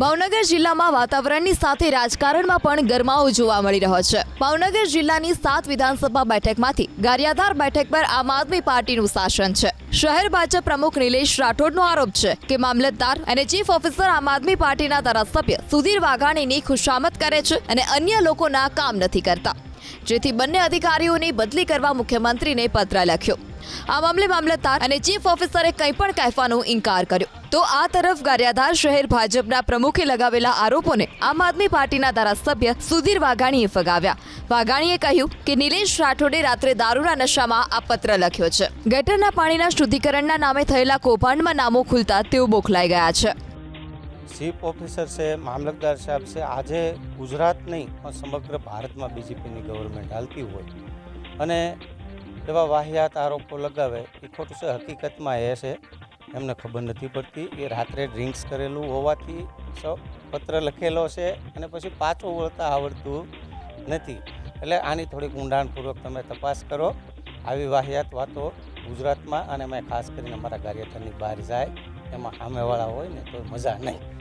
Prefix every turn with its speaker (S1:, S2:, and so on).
S1: ભાવનગર જિલ્લામાં વાતાવરણની સાથે રાજકારણમાં પણ ગરમાવો જોવા મળી રહ્યો છે. ભાવનગર જિલ્લાની સાત વિધાનસભા બેઠકમાંથી ગારિયાધાર બેઠક પર આમ આદમી પાર્ટીનું શાસન છે. શહેર ભાજપ પ્રમુખ નિલેશ રાઠોડનો આરોપ છે કે મામલતદાર અને ચીફ ઓફિસર આમ આદમી પાર્ટીના ધારાસભ્ય સુધીર વાઘાણીની ખુશામત કરે છે અને અન્ય લોકોના કામ નથી કરતા. જેથી બંને અધિકારીઓની બદલી કરવા મુખ્યમંત્રીને પત્ર લખ્યો. આ મામલે મામલતદાર અને ચીફ ઓફિસરે કંઈ પણ કહેવાનો ઇનકાર કર્યો. તો આ તરફ ગારિયાધાર શહેર ભાજપના પ્રમુખે લગાવેલા આરોપોને આમ આદમી પાર્ટીના ધારાસભ્ય સુધીર વાઘાણીએ ફગાવ્યા. વાઘાણીએ કહ્યું કે નિલેશ રાઠોડે રાત્રે દારૂના નશામાં આ પત્ર લખ્યો છે. ગટરના પાણીના શુદ્ધિકરણના નામે થયેલા કૌભાંડમાં નામો ખુલતા તેઓ બોખલાઈ ગયા છે.
S2: ચીફ ઓફિસર છે, મામલતદાર સાહેબ છે, આજે ગુજરાત નહીં, પણ સમગ્ર ભારતમાં બીજેપીની ગવર્મેન્ટ હાલતી હોય. અને એવા વાહિયાત આરોપો લગાવે, એ ખોટું છે, હકીકતમાં એ છે, એમને ખબર નથી પડતી. એ રાત્રે ડ્રિંક્સ કરેલું હોવાથી સૌ, પત્ર લખેલો છે, અને પછી પાછું વળતા આવડતું નથી. એટલે આની થોડીક ઊંડાણપૂર્વક તમે તપાસ કરો. આવી વાહિયાત વાતો ગુજરાતમાં, અને મેં ખાસ કરીને અમારા કાર્યકરની બહાર જાય. એમાં સામેવાળા હોય ને તો મજા નહીં.